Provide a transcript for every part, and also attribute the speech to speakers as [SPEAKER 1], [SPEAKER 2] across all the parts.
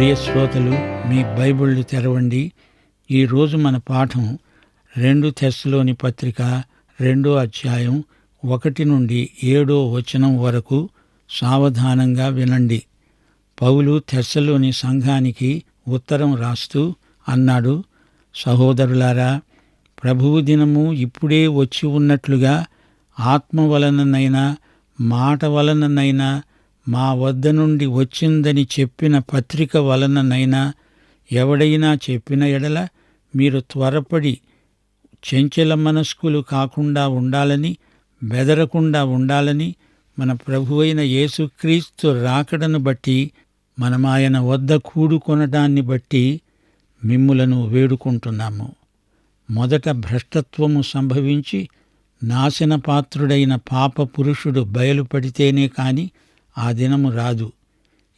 [SPEAKER 1] ప్రియ శ్రోతలు మీ బైబిళ్ళు తెరవండి. ఈరోజు మన పాఠం రెండు తెస్సులోని పత్రిక రెండో అధ్యాయం ఒకటి నుండి ఏడో వచనం వరకు సావధానంగా వినండి. పౌలు తెస్సలోని సంఘానికి ఉత్తరం రాస్తూ అన్నాడు సహోదరులారా ప్రభువు దినము ఇప్పుడే వచ్చి ఉన్నట్లుగా ఆత్మ వలననైనా మాట వలననైనా మా వద్ద నుండి వచ్చిందని చెప్పిన పత్రిక వలననైనా ఎవడైనా చెప్పిన ఎడల మీరు త్వరపడి చెంచల మనస్కులు కాకుండా ఉండాలని బెదరకుండా ఉండాలని మన ప్రభువైన యేసుక్రీస్తు రాకడను బట్టి మనమాయన వద్ద కూడుకొనడాన్ని బట్టి మిమ్ములను వేడుకుంటున్నాము. మొదట భ్రష్టత్వము సంభవించి నాశనపాత్రుడైన పాప పురుషుడు బయలుపడితేనే కానీ ఆ దినము రాదు.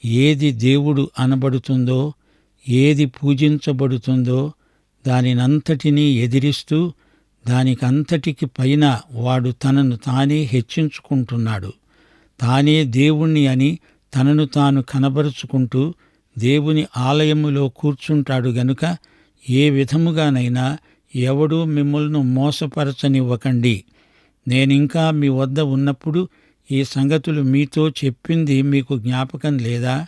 [SPEAKER 1] ఏది దేవుడు అనబడుతుందో ఏది పూజించబడుతుందో దానినంతటినీ ఎదిరిస్తూ దానికంతటికి పైన వాడు తనను తానే హెచ్చించుకుంటున్నాడు. తానే దేవుణ్ణి అని తనను తాను కనబరుచుకుంటూ దేవుని ఆలయములో కూర్చుంటాడు గనుక ఏ విధముగానైనా ఎవడూ మిమ్మల్ని మోసపరచనివ్వకండి. నేనింకా మీ వద్ద ఉన్నప్పుడు ఈ సంగతులు మీతో చెప్పింది మీకు జ్ఞాపకం లేదా?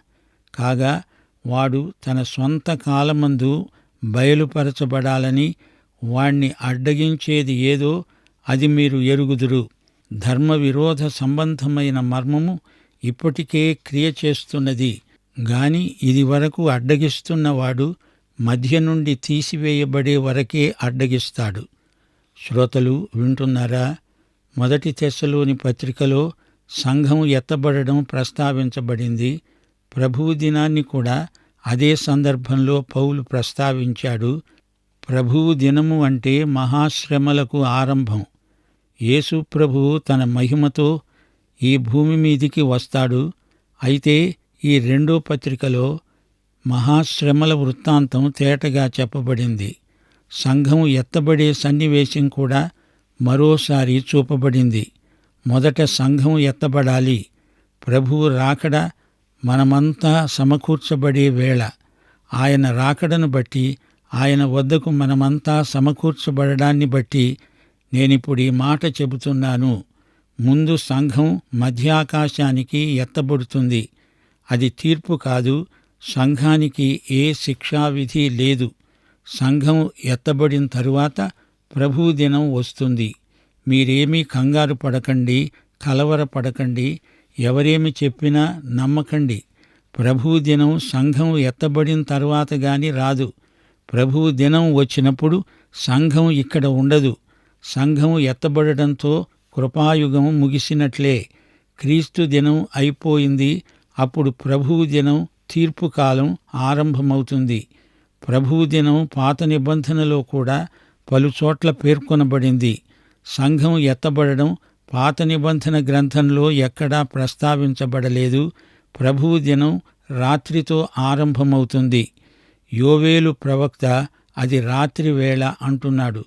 [SPEAKER 1] కాగా వాడు తన సొంత కాలమందు బయలుపరచబడాలని వాణ్ణి అడ్డగించేది ఏదో అది మీరు ఎరుగుదురు. ధర్మ విరోధ సంబంధమైన మర్మము ఇప్పటికే క్రియ చేస్తున్నది. గాని ఇది వరకు అడ్డగిస్తున్నవాడు మధ్య నుండి తీసివేయబడే వరకే అడ్డగిస్తాడు. శ్రోతలు వింటున్నారా? మొదటి తెశలోని పత్రికలో సంఘం ఎత్తబడడం ప్రస్తావించబడింది. ప్రభువు దినాన్ని కూడా అదే సందర్భంలో పౌలు ప్రస్తావించాడు. ప్రభువు దినము అంటే మహాశ్రమలకు ఆరంభం. యేసు ప్రభువు తన మహిమతో ఈ భూమి మీదికి వస్తాడు. అయితే ఈ రెండో పత్రికలో మహాశ్రమల వృత్తాంతం తేటగా చెప్పబడింది. సంఘం ఎత్తబడే సన్నివేశం కూడా మరోసారి చూపబడింది. మొదట సంఘం ఎత్తబడాలి. ప్రభువు రాకడ మనమంతా సమకూర్చబడే వేళ. ఆయన రాకడను బట్టి ఆయన వద్దకు మనమంతా సమకూర్చబడడాన్ని బట్టి నేనిప్పుడు ఈ మాట చెబుతున్నాను. ముందు సంఘం మధ్యాకాశానికి ఎత్తబడుతుంది. అది తీర్పు కాదు సంఘానికి ఏ శిక్షావిధి లేదు. సంఘం ఎత్తబడిన తరువాత ప్రభువు దినం వస్తుంది. మీరేమీ కంగారు పడకండి కలవరపడకండి ఎవరేమి చెప్పినా నమ్మకండి. ప్రభువు దినం సంఘం ఎత్తబడిన తర్వాత గాని రాదు. ప్రభువు దినం వచ్చినప్పుడు సంఘం ఇక్కడ ఉండదు. సంఘం ఎత్తబడటంతో కృపాయుగం ముగిసినట్లే. క్రీస్తు దినం అయిపోయింది. అప్పుడు ప్రభువు దినం తీర్పు కాలం ఆరంభమవుతుంది. ప్రభువు దినం పాత నిబంధనలో కూడా పలుచోట్ల పేర్కొనబడింది. సంఘం ఎత్తబడడం పాత నిబంధన గ్రంథంలో ఎక్కడా ప్రస్తావించబడలేదు. ప్రభువు దినం రాత్రితో ఆరంభమవుతుంది. యోవేలు ప్రవక్త అది రాత్రి వేళ అంటున్నాడు.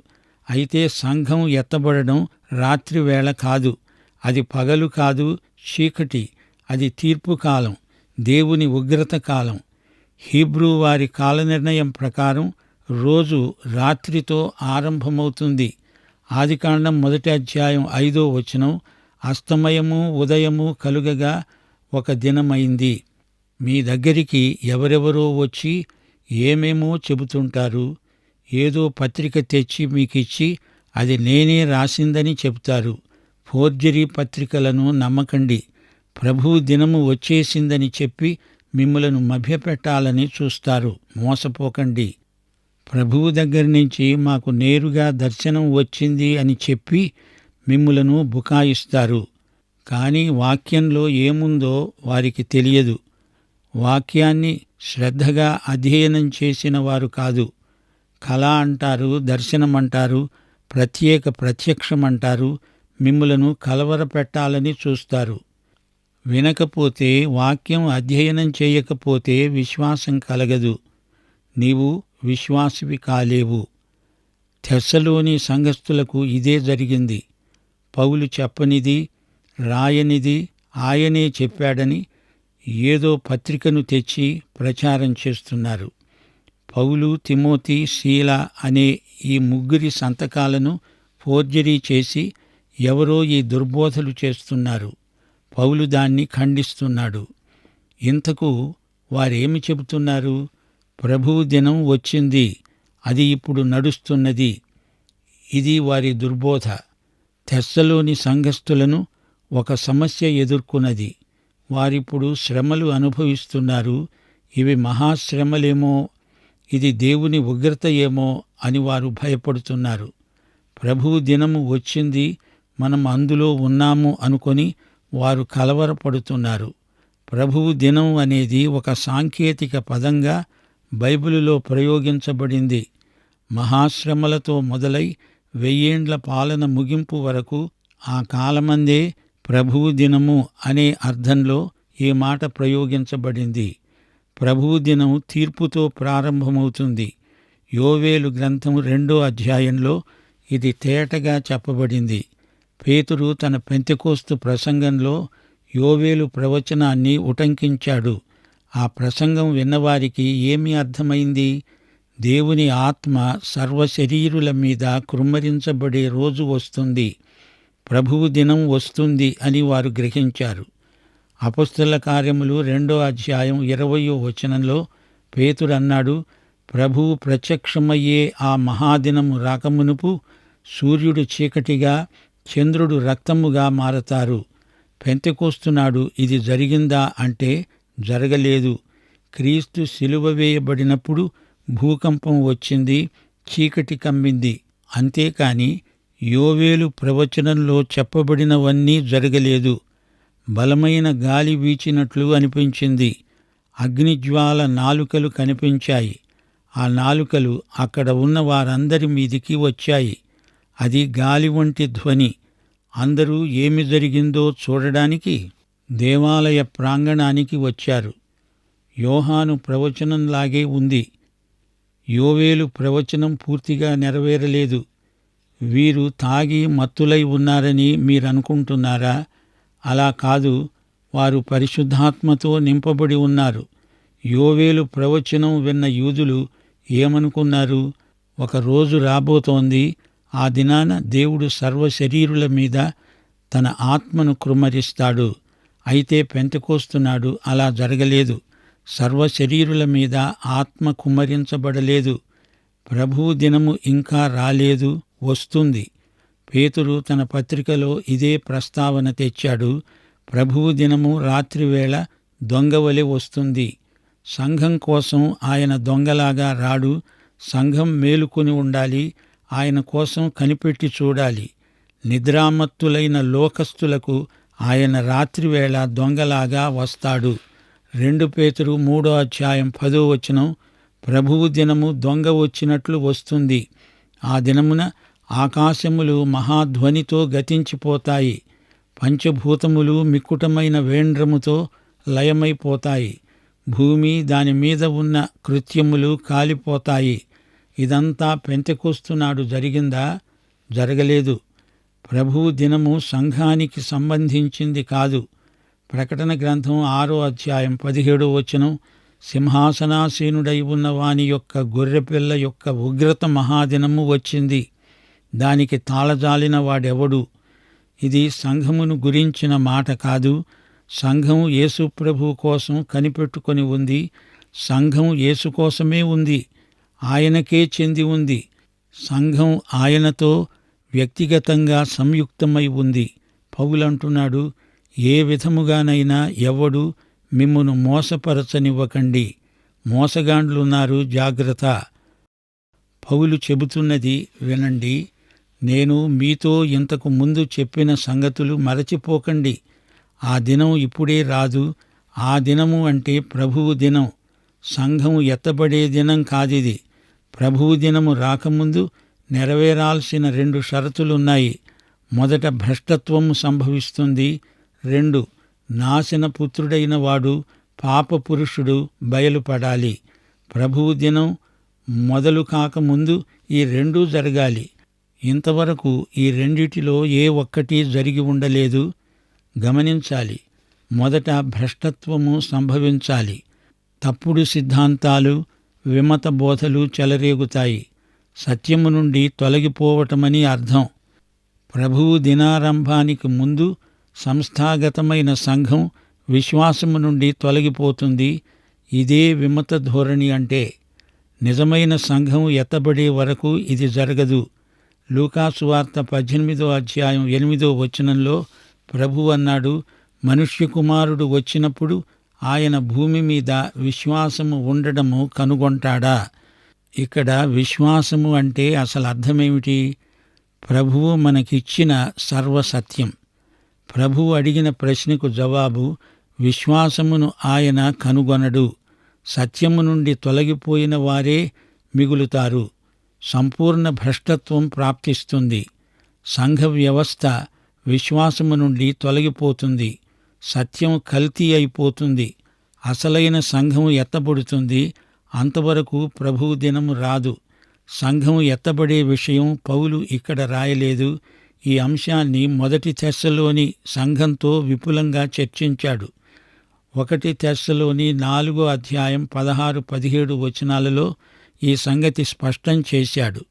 [SPEAKER 1] అయితే సంఘం ఎత్తబడడం రాత్రి వేళ కాదు. అది పగలు కాదు చీకటి. అది తీర్పు కాలం దేవుని ఉగ్రత కాలం. హీబ్రూ వారి కాలనిర్ణయం ప్రకారం రోజు రాత్రితో ఆరంభమవుతుంది. ఆదికాండం మొదటి అధ్యాయం ఐదో వచనం అస్తమయము ఉదయము కలుగగా ఒక దినమైంది. మీ దగ్గరికి ఎవరెవరో వచ్చి ఏమేమో చెబుతుంటారు? ఏదో పత్రిక తెచ్చి మీకిచ్చి అది నేనే రాసిందని చెబుతారు. ఫోర్జరీ పత్రికలను నమ్మకండి. ప్రభు దినము వచ్చేసిందని చెప్పి మిమ్మలను మభ్యపెట్టాలని చూస్తారు. మోసపోకండి. ప్రభువు దగ్గర నుంచి మాకు నేరుగా దర్శనం వచ్చింది అని చెప్పి మిమ్ములను బుకాయిస్తారు. కానీ వాక్యంలో ఏముందో వారికి తెలియదు. వాక్యాన్ని శ్రద్ధగా అధ్యయనం చేసిన వారు కాదు. కళ అంటారు దర్శనం అంటారు ప్రత్యేక ప్రత్యక్షం అంటారు మిమ్ములను కలవరపెట్టాలని చూస్తారు. వినకపోతే వాక్యం అధ్యయనం చేయకపోతే విశ్వాసం కలగదు. నీవు విశ్వాసివి కాలేవు. తెస్సలోని సంఘస్థులకు ఇదే జరిగింది. పౌలు చెప్పనిది రాయనిది ఆయనే చెప్పాడని ఏదో పత్రికను తెచ్చి ప్రచారం చేస్తున్నారు. పౌలు తిమోతి శీల అనే ఈ ముగ్గురి సంతకాలను ఫోర్జరీ చేసి ఎవరో ఈ దుర్బోధలు చేస్తున్నారు. పౌలు దాన్ని ఖండిస్తున్నాడు. ఇంతకు వారేమి చెబుతున్నారు? ప్రభువు దినం వచ్చింది అది ఇప్పుడు నడుస్తున్నది. ఇది వారి దుర్బోధ. తెస్సలోని సంఘస్థులను ఒక సమస్య ఎదుర్కొన్నది. వారిప్పుడు శ్రమలు అనుభవిస్తున్నారు. ఇవి మహాశ్రమలేమో ఇది దేవుని ఉగ్రత ఏమో అని వారు భయపడుతున్నారు. ప్రభువు దినము వచ్చింది మనం అందులో ఉన్నాము అనుకొని వారు కలవరపడుతున్నారు. ప్రభువు దినం అనేది ఒక సాంకేతిక పదంగా బైబిలులో ప్రయోగించబడింది. మహాశ్రమలతో మొదలై వెయ్యేండ్ల పాలన ముగింపు వరకు ఆ కాలమందే ప్రభువు దినము అనే అర్థంలో ఈ మాట ప్రయోగించబడింది. ప్రభువు దినం తీర్పుతో ప్రారంభమవుతుంది. యోవేలు గ్రంథం రెండో అధ్యాయంలో ఇది తేటగా చెప్పబడింది. పేతురు తన పెంతికోస్తు ప్రసంగంలో యోవేలు ప్రవచనాన్ని ఉటంకించాడు. ఆ ప్రసంగం విన్నవారికి ఏమి అర్థమైంది? దేవుని ఆత్మ సర్వశరీరుల మీద కృమ్మరించబడే రోజు వస్తుంది. ప్రభువు దినం వస్తుంది అని వారు గ్రహించారు. అపస్తుల కార్యములు రెండో అధ్యాయం ఇరవయో వచనంలో పేతుడన్నాడు ప్రభువు ప్రత్యక్షమయ్యే ఆ మహాదినము రాకమునుపు సూర్యుడు చీకటిగా చంద్రుడు రక్తముగా మారతారు. పెంతెకోస్తున్నాడు ఇది జరిగిందా? అంటే జరగలేదు. క్రీస్తు సిలువ వేయబడినప్పుడు భూకంపం వచ్చింది చీకటి కమ్మింది. అంతేకాని యోవేలు ప్రవచనంలో చెప్పబడినవన్నీ జరగలేదు. బలమైన గాలి వీచినట్లు అనిపించింది. అగ్నిజ్వాల నాలుకలు కనిపించాయి. ఆ నాలుకలు అక్కడ ఉన్న వారందరి మీదికి వచ్చాయి. అది గాలి వంటి ధ్వని. అందరూ ఏమి జరిగిందో చూడడానికి దేవాలయ ప్రాంగణానికి వచ్చారు. యోహాను ప్రవచనంలాగే ఉంది. యోవేలు ప్రవచనం పూర్తిగా నెరవేరలేదు. వీరు తాగి మత్తులై ఉన్నారని మీరనుకుంటున్నారా? అలా కాదు. వారు పరిశుద్ధాత్మతో నింపబడి ఉన్నారు. యోవేలు ప్రవచనం విన్న యూదులు ఏమనుకున్నారు? ఒక రోజు రాబోతోంది. ఆ దినాన దేవుడు సర్వశరీరుల మీద తన ఆత్మను కృమ్మరిస్తాడు అయితే పెంతకోస్తున్నాడు. అలా జరగలేదు. సర్వశరీరుల మీద ఆత్మ కుమ్మరించబడలేదు. ప్రభువు దినము ఇంకా రాలేదు. వస్తుంది. పేతురు తన పత్రికలో ఇదే ప్రస్తావన తెచ్చాడు. ప్రభువు దినము రాత్రివేళ దొంగవలె వస్తుంది. సంఘం కోసం ఆయన దొంగలాగా రాడు. సంఘం మేలుకొని ఉండాలి. ఆయన కోసం కనిపెట్టి చూడాలి. నిద్రామత్తులైన లోకస్తులకు ఆయన రాత్రివేళ దొంగలాగా వస్తాడు. రెండు పేతురు మూడో అధ్యాయం పదో వచనం ప్రభువు దినము దొంగ వచ్చినట్లు వస్తుంది. ఆ దినమున ఆకాశములు మహాధ్వనితో గతించిపోతాయి. పంచభూతములు మిక్కుటమైన వేండ్రముతో లయమైపోతాయి. భూమి దాని మీద ఉన్న కృత్యములు కాలిపోతాయి. ఇదంతా పెంతెకొస్తున్నాడు జరిగిందా? జరగలేదు. ప్రభువు దినము సంఘానికి సంబంధించింది కాదు. ప్రకటన గ్రంథం ఆరో అధ్యాయం పదిహేడో వచనం సింహాసనాసీనుడై ఉన్న వాని యొక్క గొర్రెపిల్ల యొక్క ఉగ్రత మహాదినము వచ్చింది. దానికి తాళజాలిన వాడెవడు? ఇది సంఘమును గురించిన మాట కాదు. సంఘం యేసుప్రభు కోసం కనిపెట్టుకొని ఉంది. సంఘం యేసు కోసమే ఉంది. ఆయనకే చెంది ఉంది. సంఘం ఆయనతో వ్యక్తిగతంగా సంయుక్తమై ఉంది. పౌలంటున్నాడు ఏ విధముగానైనా ఎవడు మిమ్మును మోసపరచనివ్వకండి. మోసగాండ్లున్నారు జాగ్రత్త పౌలు చెబుతున్నది వినండి నేను మీతో ఇంతకు ముందు చెప్పిన సంగతులు మరచిపోకండి. ఆ దినం ఇప్పుడే రాదు. ఆ దినము అంటే ప్రభువు దినం. సంఘము ఎత్తబడే దినం కాదిది. ప్రభువు దినము రాకముందు నెరవేరాల్సిన రెండు షరతులున్నాయి. మొదట భ్రష్టత్వము సంభవిస్తుంది. రెండు నాశన పుత్రుడైన వాడు పాప పురుషుడు బయలుపడాలి. ప్రభువు దినం మొదలు కాకముందు ఈ రెండూ జరగాలి. ఇంతవరకు ఈ రెండిటిలో ఏ ఒక్కటి జరిగి ఉండలేదు. గమనించాలి. మొదట భ్రష్టత్వము సంభవించాలి. తప్పుడు సిద్ధాంతాలు విమత బోధలు చెలరేగుతాయి. సత్యము నుండి తొలగిపోవటమని అర్థం. ప్రభువు దినారంభానికి ముందు సంస్థాగతమైన సంఘం విశ్వాసము నుండి తొలగిపోతుంది. ఇదే విమత ధోరణి అంటే నిజమైన సంఘం ఎత్తబడే వరకు ఇది జరగదు. లూకాసు వార్త పద్దెనిమిదో అధ్యాయం ఎనిమిదో వచనంలో ప్రభు అన్నాడు మనుష్య కుమారుడు వచ్చినప్పుడు ఆయన భూమి మీద విశ్వాసము ఉండడము కనుగొంటాడా? ఇక్కడ విశ్వాసము అంటే అసలు అర్థమేమిటి? ప్రభువు మనకిచ్చిన సర్వసత్యం. ప్రభువు అడిగిన ప్రశ్నకు జవాబు విశ్వాసమును ఆయన కనుగొనడు. సత్యము నుండి తొలగిపోయిన వారే మిగులుతారు. సంపూర్ణ భ్రష్టత్వం ప్రాప్తిస్తుంది. సంఘ వ్యవస్థ విశ్వాసము నుండి తొలగిపోతుంది. సత్యం కల్తీ అయిపోతుంది. అసలైన సంఘం ఎత్తబడుతుంది. అంతవరకు ప్రభువు దినం రాదు. సంఘం ఎత్తబడే విషయం పౌలు ఇక్కడ రాయలేదు. ఈ అంశాన్ని మొదటి తెస్సలోని సంఘంతో విపులంగా చర్చించాడు. ఒకటి తెస్సలోని నాలుగో అధ్యాయం పదహారు పదిహేడు వచనాలలో ఈ సంగతి స్పష్టం చేశాడు.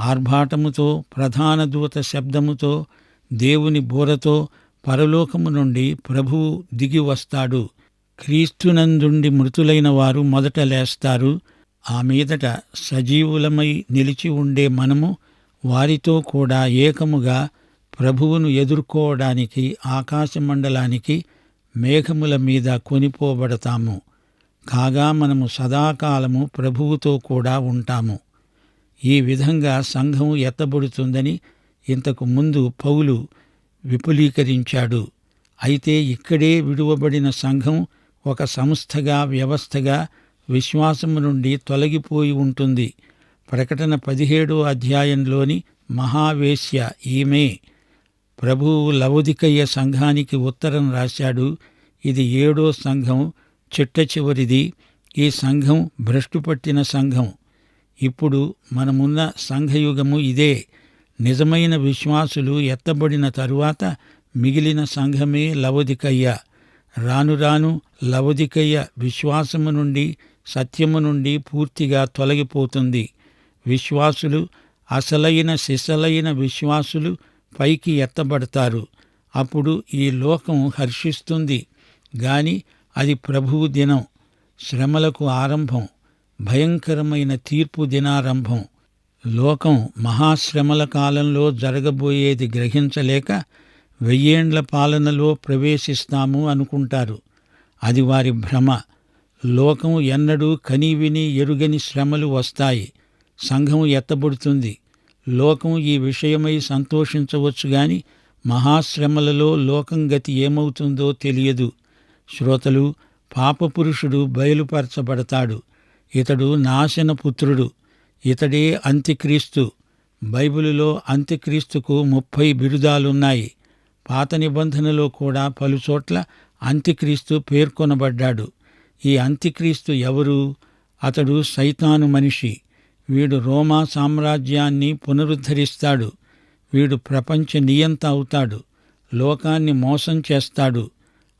[SPEAKER 1] ఆర్భాటముతో ప్రధాన దూత శబ్దముతో దేవుని బోరతో పరలోకము నుండి ప్రభువు దిగి వస్తాడు. క్రీస్తునందుండి మృతులైన వారు మొదట లేస్తారు. ఆ మీదట సజీవులమై నిలిచి ఉండే మనము వారితో కూడా ఏకముగా ప్రభువును ఎదుర్కోవడానికి ఆకాశమండలానికి మేఘముల మీద కొనిపోబడతాము. కాగా మనము సదాకాలము ప్రభువుతో కూడా ఉంటాము. ఈ విధంగా సంఘం ఎత్తబడుతుందని ఇంతకు ముందు పౌలు విపులీకరించాడు. అయితే ఇక్కడే విడువబడిన సంఘం ఒక సంస్థగా వ్యవస్థగా విశ్వాసము నుండి తొలగిపోయి ఉంటుంది. ప్రకటన పదిహేడో అధ్యాయంలోని మహావేశ్య ఈమె ప్రభువు లవోదికయ్య సంఘానికి ఉత్తరం రాశాడు. ఇది ఏడో సంఘం చిట్ట చివరిది. ఈ సంఘం భ్రష్టుపట్టిన సంఘం. ఇప్పుడు మనమున్న సంఘయుగము ఇదే. నిజమైన విశ్వాసులు ఎత్తబడిన తరువాత మిగిలిన సంఘమే లవోదికయ్య. రాను రాను లవోదికయ్య విశ్వాసము నుండి సత్యము నుండి పూర్తిగా తొలగిపోతుంది. విశ్వాసులు అసలైన సిసలైన విశ్వాసులు పైకి ఎత్తబడతారు. అప్పుడు ఈ లోకం హర్షిస్తుంది. గాని అది ప్రభువు దినం శ్రమలకు ఆరంభం భయంకరమైన తీర్పు దినారంభం. లోకం మహాశ్రమల కాలంలో జరగబోయేది గ్రహించలేక వెయ్యేండ్ల పాలనలో ప్రవేశిస్తాము అనుకుంటారు. అది వారి భ్రమ. లోకం ఎన్నడూ కనీవిని ఎరుగని శ్రమలు వస్తాయి. సంఘం ఎత్తబడుతుంది. లోకం ఈ విషయమై సంతోషించవచ్చు గాని మహాశ్రమలలో లోకం గతి ఏమవుతుందో తెలియదు. శ్రోతలు పాపపురుషుడు బయలుపరచబడతాడు. ఇతడు నాశనపుత్రుడు ఇతడే అంత్యక్రీస్తు. బైబిలులో అంత్యక్రీస్తుకు ముప్పై బిరుదాలున్నాయి. పాత నిబంధనలో కూడా పలుచోట్ల అంత్యక్రీస్తు పేర్కొనబడ్డాడు. ఈ అంత్యక్రీస్తు ఎవరు? అతడు సైతాను మనిషి. వీడు రోమా సామ్రాజ్యాన్ని పునరుద్ధరిస్తాడు. వీడు ప్రపంచ నియంత అవుతాడు. లోకాన్ని మోసం చేస్తాడు.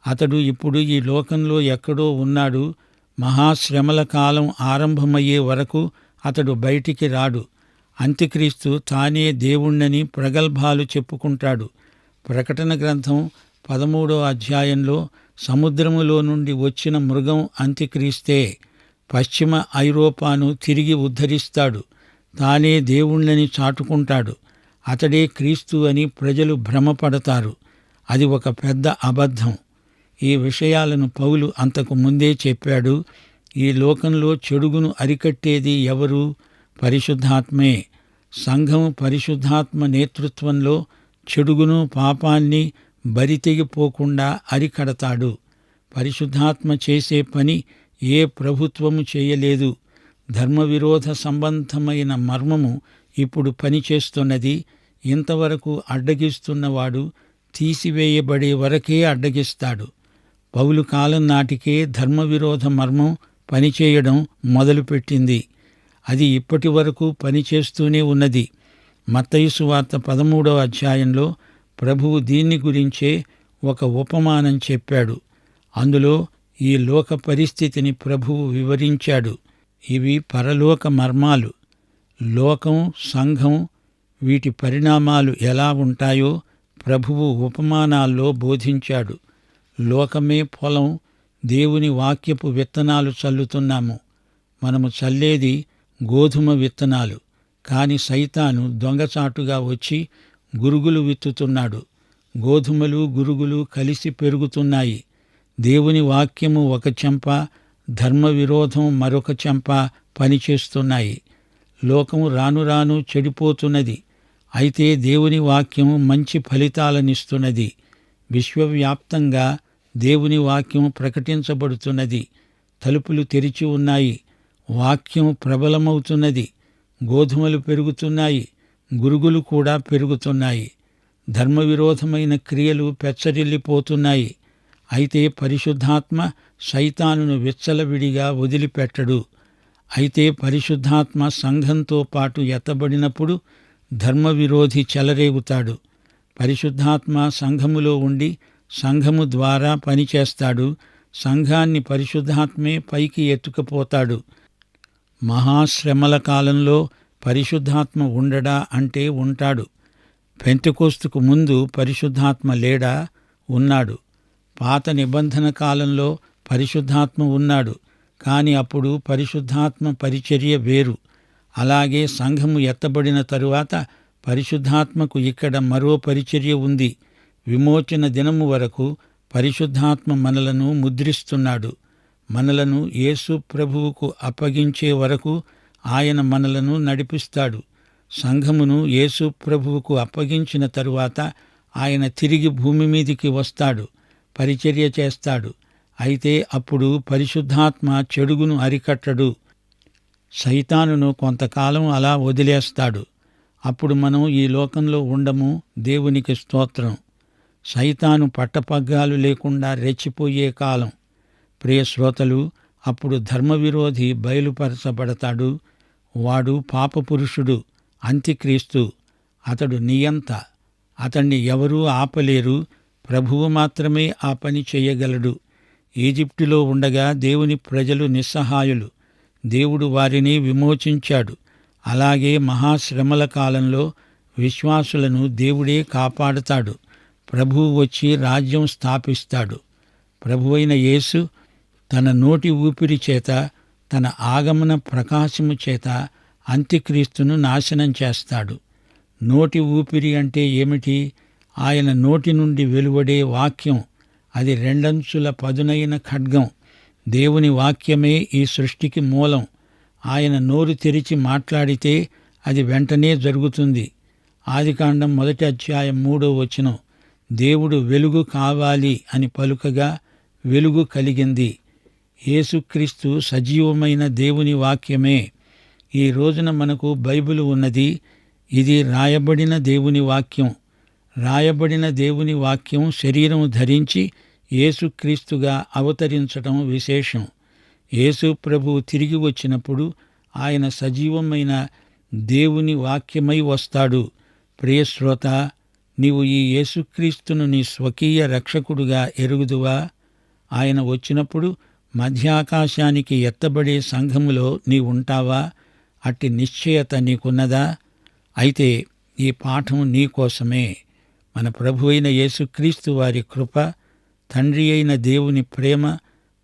[SPEAKER 1] అతడు ఇప్పుడు ఈ లోకంలో ఎక్కడో ఉన్నాడు. మహాశ్రమల కాలం ఆరంభమయ్యే వరకు అతడు బయటికి రాడు. అంత్యక్రీస్తు తానే దేవుణ్ణని ప్రగల్భాలు చెప్పుకుంటాడు. ప్రకటన గ్రంథం పదమూడో అధ్యాయంలో సముద్రములో నుండి వచ్చిన మృగం అంత్యక్రీస్తే పశ్చిమ ఐరోపాను తిరిగి ఉద్ధరిస్తాడు. తానే దేవుణ్ణని చాటుకుంటాడు. అతడే క్రీస్తు అని ప్రజలు భ్రమపడతారు. అది ఒక పెద్ద అబద్ధం. ఈ విషయాలను పౌలు అంతకు ముందే చెప్పాడు. ఈ లోకంలో చెడుగును అరికట్టేది ఎవరు? పరిశుద్ధాత్మే. సంఘం పరిశుద్ధాత్మ నేతృత్వంలో చెడుగును పాపాన్ని బరితెగిపోకుండా అరికడతాడు. పరిశుద్ధాత్మ చేసే పని ఏ ప్రభుత్వము చేయలేదు. ధర్మవిరోధ సంబంధమైన మర్మము ఇప్పుడు పనిచేస్తున్నది. ఇంతవరకు అడ్డగిస్తున్నవాడు తీసివేయబడే వరకే అడ్డగిస్తాడు. పౌలు కాలం నాటికే ధర్మవిరోధ మర్మం పనిచేయడం మొదలుపెట్టింది. అది ఇప్పటి వరకు పనిచేస్తూనే ఉన్నది. మత్తయుసు వార్త పదమూడవ అధ్యాయంలో ప్రభువు దీన్ని గురించే ఒక ఉపమానం చెప్పాడు. అందులో ఈ లోక పరిస్థితిని ప్రభువు వివరించాడు. ఇవి పరలోక మర్మాలు. లోకం సంఘం వీటి పరిణామాలు ఎలా ఉంటాయో ప్రభువు ఉపమానాల్లో బోధించాడు. లోకమే పొలం దేవుని వాక్యపు విత్తనాలు చల్లుతున్నాము. మనము చల్లేది గోధుమ విత్తనాలు. కాని సైతాను దొంగచాటుగా వచ్చి గురుగులు విత్తుతున్నాడు. గోధుమలు గురుగులు కలిసి పెరుగుతున్నాయి. దేవుని వాక్యము ఒక చెంప ధర్మ విరోధం మరొక చెంప పనిచేస్తున్నాయి. లోకము రాను రాను చెడిపోతున్నది. అయితే దేవుని వాక్యం మంచి ఫలితాలనిస్తున్నది. విశ్వవ్యాప్తంగా దేవుని వాక్యం ప్రకటించబడుతున్నది. తలుపులు తెరిచి ఉన్నాయి. వాక్యం ప్రబలమవుతున్నది. గోధుమలు పెరుగుతున్నాయి గురుగులు కూడా పెరుగుతున్నాయి. ధర్మవిరోధమైన క్రియలు పెచ్చరిల్లిపోతున్నాయి. అయితే పరిశుద్ధాత్మ సైతానును విచ్చలవిడిగా వదిలిపెట్టడు. అయితే పరిశుద్ధాత్మ సంఘంతో పాటు ఎత్తబడినప్పుడు ధర్మవిరోధి చెలరేగుతాడు. పరిశుద్ధాత్మ సంఘములో ఉండి సంఘము ద్వారా పనిచేస్తాడు. సంఘాన్ని పరిశుద్ధాత్మే పైకి ఎత్తుకుపోతాడు. మహాశ్రమల కాలంలో పరిశుద్ధాత్మ ఉండడా అంటే ఉంటాడు. పెంతకోస్తుకు ముందు పరిశుద్ధాత్మ లేడా? ఉన్నాడు. పాత నిబంధన కాలంలో పరిశుద్ధాత్మ ఉన్నాడు. కాని అప్పుడు పరిశుద్ధాత్మ పరిచర్య వేరు. అలాగే సంఘము ఎత్తబడిన తరువాత పరిశుద్ధాత్మకు ఇక్కడ మరో పరిచర్య ఉంది. విమోచన దినము వరకు పరిశుద్ధాత్మ మనలను ముద్రిస్తున్నాడు. మనలను యేసు ప్రభువుకు అప్పగించే వరకు ఆయన మనలను నడిపిస్తాడు. సంఘమును యేసు ప్రభువుకు అప్పగించిన తరువాత ఆయన తిరిగి భూమి మీదికి వస్తాడు పరిచర్య చేస్తాడు. అయితే అప్పుడు పరిశుద్ధాత్మ చెడుగును అరికట్టడు. సైతానును కొంతకాలం అలా వదిలేస్తాడు. అప్పుడు మనం ఈ లోకంలో ఉండము దేవునికి స్తోత్రం. సైతాను పట్టపగ్గాలు లేకుండా రెచ్చిపోయే కాలం. ప్రియ శ్రోతలు అప్పుడు ధర్మవిరోధి బయలుపరచబడతాడు. వాడు పాపపురుషుడు అంత్యక్రీస్తు. అతడు నియంత. అతన్ని ఎవరూ ఆపలేరు. ప్రభువు మాత్రమే ఆ పని చేయగలడు. ఈజిప్టులో ఉండగా దేవుని ప్రజలు నిస్సహాయులు. దేవుడు వారిని విమోచించాడు. అలాగే మహాశ్రమల కాలంలో విశ్వాసులను దేవుడే కాపాడుతాడు. ప్రభువు వచ్చి రాజ్యం స్థాపిస్తాడు. ప్రభువైన యేసు తన నోటి ఊపిరి చేత తన ఆగమన ప్రకాశము చేత అంత్యక్రీస్తును నాశనం చేస్తాడు. నోటి ఊపిరి అంటే ఏమిటి? ఆయన నోటి నుండి వెలువడే వాక్యం. అది రెండంచుల పదునైన ఖడ్గం. దేవుని వాక్యమే ఈ సృష్టికి మూలం. ఆయన నోరు తెరిచి మాట్లాడితే అది వెంటనే జరుగుతుంది. ఆదికాండం మొదటి అధ్యాయం మూడో వచనం. దేవుడు వెలుగు కావాలి అని పలుకగా వెలుగు కలిగింది. యేసుక్రీస్తు సజీవమైన దేవుని వాక్యమే. ఈ రోజున మనకు బైబిల్ ఉన్నది ఇది రాయబడిన దేవుని వాక్యం. రాయబడిన దేవుని వాక్యం శరీరం ధరించి యేసుక్రీస్తుగా అవతరించటం విశేషం. యేసు ప్రభు తిరిగి వచ్చినప్పుడు ఆయన సజీవమైన దేవుని వాక్యమై వస్తాడు. ప్రియశ్రోత నీవు ఈ యేసుక్రీస్తును నీ స్వకీయ రక్షకుడుగా ఎరుగుదువా? ఆయన వచ్చినప్పుడు మధ్యాకాశానికి ఎత్తబడే సంఘములో నీ ఉంటావా అట్టి నిశ్చయత నీకున్నదా? అయితే ఈ పాఠం నీకోసమే మన ప్రభు అయిన యేసుక్రీస్తు వారి కృప తండ్రి అయిన దేవుని ప్రేమ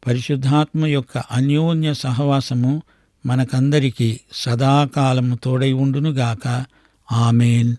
[SPEAKER 1] పరిశుద్ధాత్మ యొక్క అన్యోన్య సహవాసము మనకందరికీ సదాకాలము తోడై ఉండునుగాక. ఆమెన్.